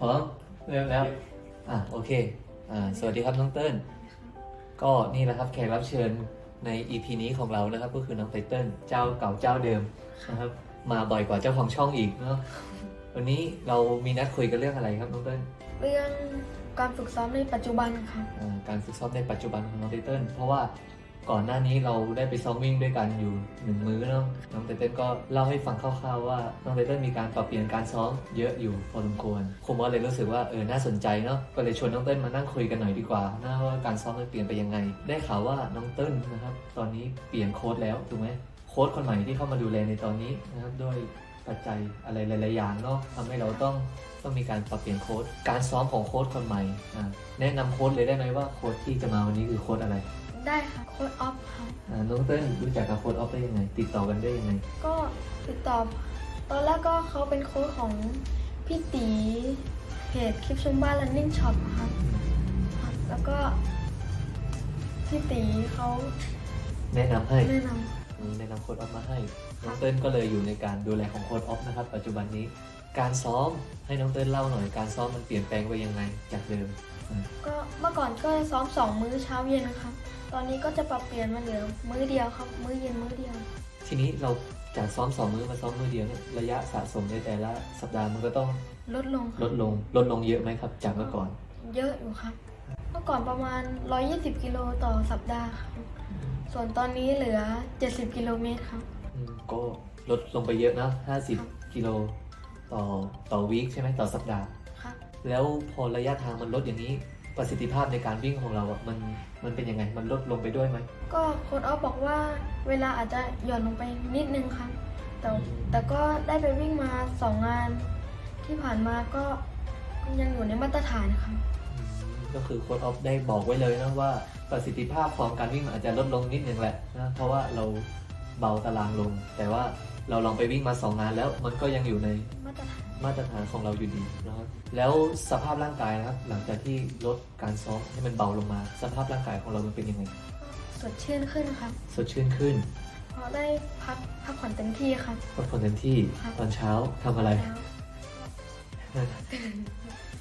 พร้อมเริ่มแล้ว อะโอเค อ่า สวัสดีครับน้องเติ้ลก็นี่แหละครับแขกรับเชิญใน EP นี้ของเรานะครับ ก็คือน้องไตเติ้ลเจ้าเก่าเจ้าเดิมนะครับ มาบ่อยกว่าเจ้าของช่องอีกเนาะวันนี้เรามีนัดคุยกันเรื่องอะไรครับน้องเติ้ลเรื่องการฝึกซ้อมในปัจจุบันครับ อ่าการฝึกซ้อมในปัจจุบันของน้องไตเติ้ลเพราะว่า ก่อนหน้านี้เราได้ไปซ้อมวิ่งด้วยกันอยู่หนึ่งมื้อเนาะน้องเติ้ลก็เล่าให้ฟังคร่าวๆว่าน้องเติ้ลมีการปรับเปลี่ยนการซ้อมเยอะอยู่พอสมควรผมก็เลยรู้สึกว่าเออน่าสนใจเนาะก็เลยชวนน้องเต้มานั่งคุยกันหน่อยดีกว่านะว่าการซ้อมมันเปลี่ยนไปยังไง ได้ข่าวว่าน้องเติ้ลนะครับตอนนี้เปลี่ยนโค้ดแล้วถูกไหมโค้ดคนใหม่ที่เข้ามาดูแลในตอนนี้นะครับด้วยปัจจัยอะไรหลายๆอย่างเนาะทำให้เราต้องต้องมีการปรับเปลี่ยนโค้ด การซ้อมของโค้ดคนใหม่ แนะนำโค้ดเลยได้ไหมว่าโค้ดที่จะมาวันนี้คือโค้ดอะไร ได้ค่ะโค้ดออฟครับอ่าน้องเติ้ลรู้จักกับโค้ดออฟได้ยังไง ติดต่อกันได้ยังไง ก็ติดต่อตอนแรกก็เขาเป็นโค้ดของพี่ตีเพจคลิปชุมบ้าน running shop ครับครับแล้วก็พี่ตีเขาแนะนำให้แนะนอืมแนะนำโค้ดออฟมาให้ น้องเติ้ลก็เลยอยู่ในการดูแลของโค้ดออฟนะครับ ปัจจุบันนี้ การซ้อมให้น้องเติ้ลเล่าหน่อย การซ้อมมันเปลี่ยนแปลงไปยังไงจากเดิมำ ก็เมื่อก่อนก็ซ้อมสองมื้อเช้าเย็นนะครับ ตอนนี้ก็จะปรับเปลี่ยนมาเหลือมื้อเดียวครับ มื้อเย็นมื้อเดียว ทีนี้เราจากซ้อมสองมื้อมาซ้อมมื้อเดียวเนี่ยระยะสะสมในแต่ละสัปดาห์มันก็ต้องลดลงคลรับดลงลดลงเยอะไหมครับ จากเมื่อก่อน เยอะอยู่ครับ เมื่อก่อนประมาณ 120 กิโลต่อสัปดาห์ครับ ส่วนตอนนี้เหลือ 70 กิโลเมตรครับอืมก็ลดลงไปเยอะนะ50 กิโลต่อต่อวีคใช่ไหมต่อสัปดาห์ครับ แล้วพอระยะทางมันลดอย่างนี้ ประสิทธิภาพในการวิ่งของเราอะมันมันเป็นยังไง มันลดลงไปด้วยไหมก็โค้ดออฟบอกว่าเวลาอาจจะหย่อนลงไปนิดนึงครับ แต่อืมแต่ก็ได้ไปวิ่งมา2งาน ที่ผ่านมาก็ยังอยู่ในมาตรฐานครับอืมก็คือโค้ดออฟได้บอกไว้เลยนะว่าประสิทธิภาพของการวิ่งมันอาจจะลดลงนิดนึงแหละนะเพราะว่าเรา เบาตารางลง แต่ว่าเราลองไปวิ่งมาสองงานแล้วมันก็ยังอยู่ในมาตรฐานมาตรฐานของเราอยู่ดีนะครับแล้วสภาพร่างกายนะครับหลังจากที่ลดการซ้อมให้มันเบาลงมา สภาพร่างกายของเรามันเป็นยังไงสดชื่นขึ้นครับสดชื่นขึ้นเพราะได้พักพักผ่อนเต็มที่ครับพักผ่อนเต็มที่ครับตอนเช้าทำอะไรแล้ว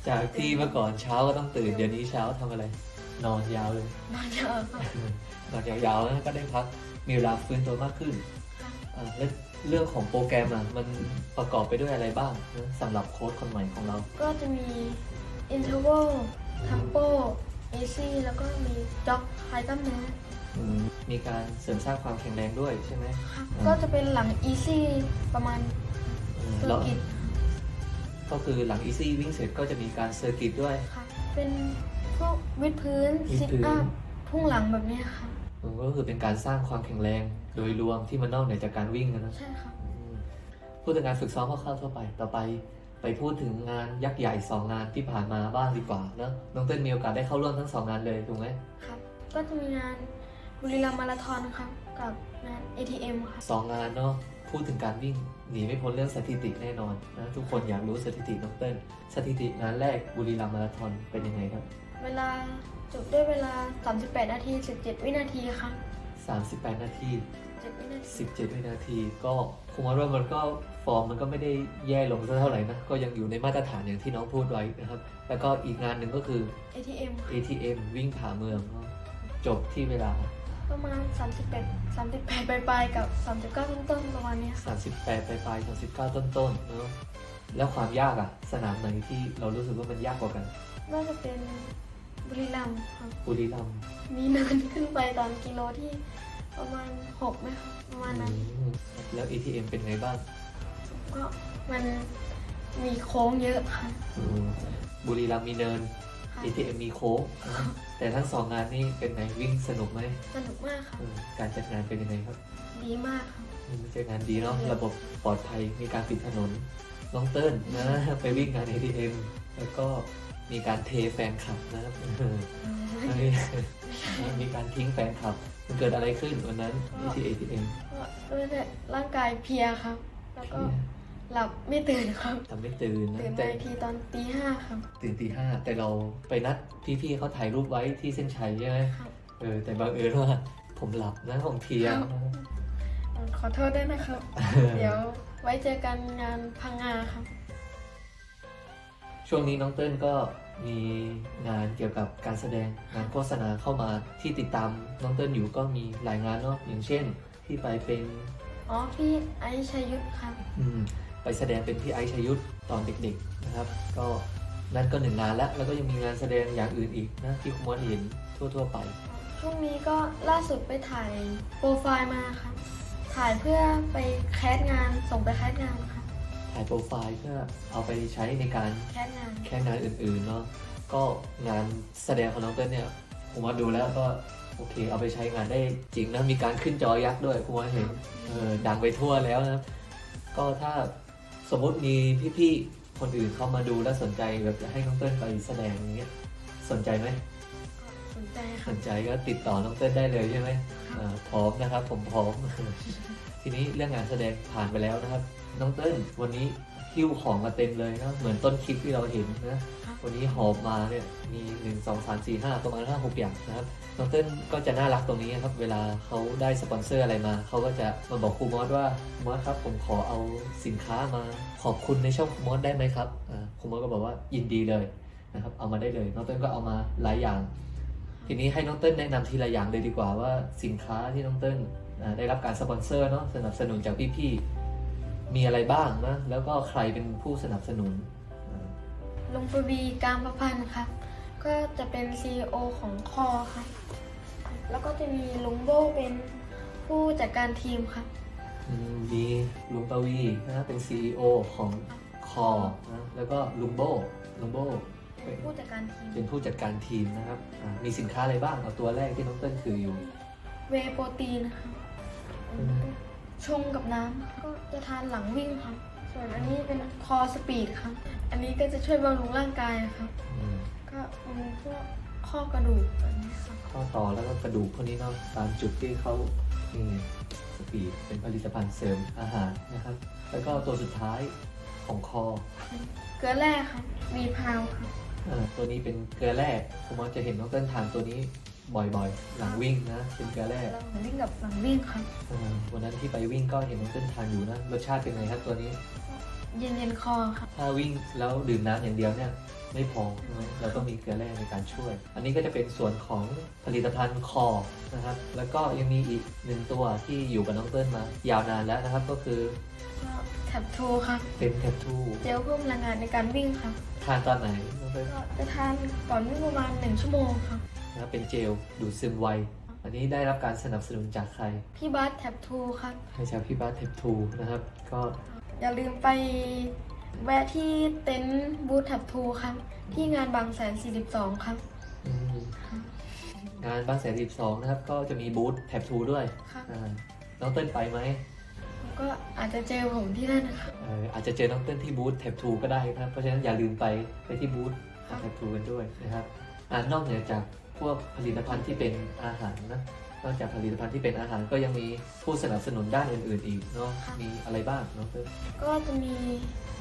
จากที่เมื่อก่อนเช้าก็ต้องตื่นเดี๋ยวนี้เช้าทำอะไร นอนยาวเลยนอนเยอะครับนอนยาวๆแล้วก็ได้พัก มีเวลาฟื้นตัวมากขึ้นครับอ่าแล้วเรื่องของโปรแกรมอะมันประกอบไปด้วยอะไรบ้างนะสำหรับโค้ชคนใหม่ของเรา ก็จะมี interval tempo easy แล้วก็มี jog คลายกล้ามเนื้ออืมมีการเสริมสร้างความแข็งแรงด้วยใช่ไหมครับอืมก็จะเป็นหลัง easy ประมาณอืมเซอแล้วร์กิตก็คือหลัง Easy วิ่งเสร็จก็จะมีการเซอร์กิตด้วยค่ะเป็นพวกวิดพื้น วิดซิทพื้นอัพพุ่งหลังแบบเนี้ยค่ะ มันก็คือเป็นการสร้างความแข็งแรงโดยรวมที่มันนอกเหนือจากการวิ่งนะใช่ค่ะอืมพูดถึงการฝึกซ้อมคร่าวๆทั่วไป ต่อไปไปพูดถึงงานยักษ์ใหญ่สองงานที่ผ่านมาบ้างดีกว่าเนอะน้องเต้นมีโอกาสได้เข้าร่วมทั้งสองงานเลยถูกไหมครับ ก็จะมีงานบุรีรัมย์มาราธอนครับกับงาน ATM ค่ะสองงานเนาะพูดถึงการวิ่งหนีไม่พ้นเรื่องสถิติแน่นอนนะทุกคนอยากรู้สถิติน้องเต้น สถิติงานแรกบุรีรัมย์มาราธอนเป็นยังไงครับ เวลาจบด้วยเวลา 38 นาที 17 วินาทีครับ 38 นาที7วินาที17 วินาที ก็คงว่ามันก็ฟอร์มมันก็ไม่ได้แย่ลงสักเท่าไหร่นะ ก็ยังอยู่ในมาตรฐานอย่างที่น้องพูดไว้นะครับ แล้วก็อีกงานหนึ่งก็คือ ATM ค่ะ ATM วิ่งผ่าเมืองเนอะจบที่เวลา ประมาณ 38 38ปลายๆกับ 39 ต้นๆประมาณเนี้ยค่ะ38ปลายๆ39 ต้นๆเนอะแล้วความยากอะสนามไหนที่เรารู้สึกว่ามันยากกว่ากัน น่าจะเป็น บุรีรัมย์ครับบุรีรัมย์มีเนินขึ้นไปตอนกิโลที่ประมาณ6ไหมครับประมาณนั้นอืมแล้ว ATM เป็นไงบ้างก็มันมีโค้งเยอะค่ะอืมบุรีรัมย์มีเนิน ค่ะ ATM มีโค้งนะครับแต่ทั้งสองงานนี่เป็นไงวิ่งสนุกไหมสนุกมากค่ะอืมการจัดงานเป็นยังไงครับดีมากค่ะอืมจัดงานดีเนาะระบบปลอดภัยมีการปิดถนนน้องเติ้ลนะไปวิ่งงาน ATM แล้วก็ มีการเทแฟนคลับนะครับมีการทิ้งแฟนคลับ มันเกิดอะไรขึ้นวันนั้นที่ ATM ก็ด้วยแต่ร่างกายเพลียครับ แล้วก็หลับไม่ตื่นครับทำไม่ตื่นนะตื่นแต่มาอีกทีตอนตีห้าครับ ตื่นตีห้าแต่เราไปนัดพี่ๆเขาถ่ายรูปไว้ที่เส้นชัยใช่ไหมครับเออแต่บังเอิญว่าผมหลับนะผมเพลียครับขอโทษด้วยนะครับ เดี๋ยวไว้เจอกันงานพังงาครับ ช่วงนี้น้องเติ้ลก็มีงานเกี่ยวกับการแสดงงานโฆษณาเข้ามาที่ติดตามน้องเติ้ลอยู่ก็มีหลายงานเนาะอย่างเช่น ที่ไปเป็นอ๋อพี่ไอซ์ชัยยุทธครับอืมไปแสดงเป็นพี่ไอซ์ชยุทธตอนเด็กๆนะครับ ก็นั่นก็หนึ่งงานแล้วแล้วก็ยังมีงานแสดงอย่างอื่นอีกนะที่คุณมดเห็นทั่ว ๆ ไป ช่วงนี้ก็ล่าสุดไปถ่ายโปรไฟล์มาครับถ่ายเพื่อไปแคสงานส่งไปแคสงานครับ ถ่ายโปรไฟล์เพื่อเอาไปใช้ในการแคสงานแค่งานอื่นๆเนาะก็งานแสดงของน้องเต้นเนี่ยผมว่าดูแล้วก็โอเค เอาไปใช้งานได้จริงนะมีการขึ้นจอยักษ์ด้วยผมว่าเห็นเออดังไปทั่วแล้วนะครับก็ถ้าสมมุติมีพี่ๆคนอื่นเข้ามาดูแล้วสนใจแบบจะให้น้องเต้นไปแสดงอย่างเงี้ยสนใจไหมก็สนใจคสรับนใจก็ติดต่อน้องเต้นได้เลยใช่ไหมอ่าพร้อมนะครับ ผมพร้อม ทีนี้เรื่องงานแสดงผ่านไปแล้วนะครับ น้องเต้นวันนี้หิ้วของมาเต็มเลยนะเหมือนต้นคลิปที่เราเห็นนะ วันนี้หอบมาเนี่ยมี1 2 3 4 5ประมาณ5 6อย่างนะครับน้องเต้นก็จะน่ารักตรงนี้ครับ เวลาเขาได้สปอนเซอร์อะไรมา เขาก็จะมาบอกครูมอสว่ามอสครับผมขอเอาสินค้ามาขอบคุณในช่องครูมอสได้ไหมครับอ่าครูมอสก็บอกว่ายินดีเลยนะครับ เอามาได้เลยน้องเต้นก็เอามาหลายอย่าง ทีนี้ให้น้องเต้นแนะนำทีละอย่างเลยดีกว่าว่าสินค้าที่น้องเต้นได้รับการสปอนเซอร์เนาะสนับสนุนจากพี่ๆ มีอะไรบ้างนะ แล้วก็ใครเป็นผู้สนับสนุนอ่าลุงปวีการประพันธ์ครับ ก็จะเป็น CEO ของคอครับ แล้วก็จะมีลุงโบเป็นผู้จัดการทีมครับ อืมมีลุงปวีนะเป็น CEO ของคอนะแล้วก็ลุงโบลุงโบเป็นผู้จัดการทีม เป็นผู้จัดการทีมนะครับอ่ามีสินค้าอะไรบ้างเอาตัวแรกที่น้องเติ้ลถืออยู่ เวย์โปรตีนครับอืม ชงกับน้ำก็จะทานหลังวิ่งครับ ส่วนอันนี้เป็นคอสปีดครับ อันนี้ก็จะช่วยบำรุงร่างกายครับ อืมก็มีพวกข้อกระดูกแบบนี้ครับ ข้อต่อแล้วก็กระดูกพวกนี้เนาะตามจุดที่เขานี่สปีดเป็นผลิตภัณฑ์เสริมอาหารนะครับ แล้วก็ตัวสุดท้ายของคอเกลือแร่ครับวีพาวครับอ่าตัวนี้เป็นเกลือแร่ผมว่าจะเห็นน้องเติ้ลทานตัวนี้ บ่อยๆ หลังวิ่งนะเป็นเกลือแร่แล้วหลังวิ่งกับหลังวิ่งครับอ่าวันนั้นที่ไปวิ่งก็เห็นน้องเติ้ลทานอยู่นะ รสชาติเป็นไงครับตัวนี้ เย็นเย็นๆคอครับถ้าวิ่งแล้วดื่มน้ำอย่างเดียวเนี่ยไม่พอนะเราต้องมีเกลือแร่ในการช่วย อันนี้ก็จะเป็นส่วนของผลิตภัณฑ์คอนะครับ แล้วก็ยังมีอีกหนึ่งตัวที่อยู่กับน้องเติ้ลมา ยาวนานแล้วนะครับก็คือก็แท็บทูครับเป็นแคปทูเจลเพิ่มพลังงานในการวิ่งครับทานตอนไหนน้องเติ้ลก็จะทานก่อนวิ่งประมาณหนึ่งชั่วโมงครับ นะครับเป็นเจลดูดซึมไว อันนี้ได้รับการสนับสนุนจากใคร พี่บาสแท็บทูครับ ให้ชาวพี่บ้านเทปทูนะครับ ก็อย่าลืมไปแวะที่เต็นท์บูธแท็บทูครับ ที่งานบางแสน 42 ครับอืมงานบางแสนสิบสองนะครับ ก็จะมีบูธแทปทูด้วยครับอ่าน้องเติ้ลไปไหมแล้วก็อาจจะเจอผมที่นั่นนะครับ เอ่ออาจจะเจอน้องเต้นที่บูธแท็บทูก็ได้นะครับ เพราะฉะนั้นอย่าลืมไปไปที่บูธครับแท็บทูกันด้วยนะครับอ่านอกเหนือจาก พวกผลิตภัณฑ์ที่เป็นอาหารนะนอกจากผลิตภัณฑ์ที่เป็นอาหารก็ยังมีผู้สนับสนุนด้านอื่น ๆ อีกเนาะมีอะไรบ้างน้องเต้นก็จะมี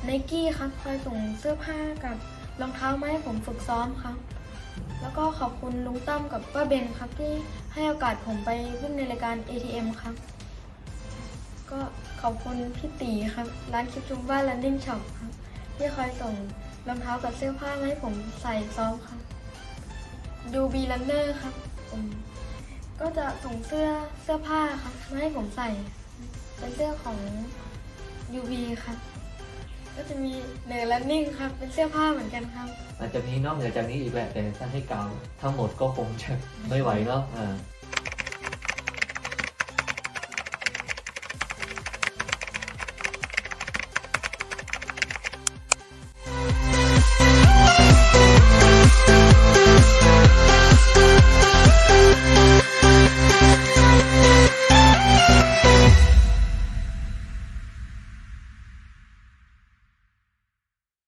ไนกี้ครับคอยส่งเสื้อผ้ากับรองเท้ามาให้ผมฝึกซ้อมครับ แล้วก็ขอบคุณลุงตั้มกับป้าเบนครับที่ให้โอกาสผมไปวิ่งในรายการ ATM ครับ ก็ขอบคุณพี่ตีครับ ร้านคิปชุมบ้าน Running Shop ครับ ที่คอยส่งรองเท้ากับเสื้อผ้ามาให้ผมใส่ซ้อมครับ ดูบีลันเนอร์ครับผมก็จะส่งเสื้อเสื้อผ้าครับมาให้ผมใส่ เป็นเสื้อของ UV ครับ ก็จะมีเนอร์ลันนิ่งครับ เป็นเสื้อผ้าเหมือนกันครับ อาจจะมีนอกเหนือจากนี้อีกแหละแต่ถ้าให้เก่าทั้งหมดก็คงจะไม่ไหวเนาะอ่า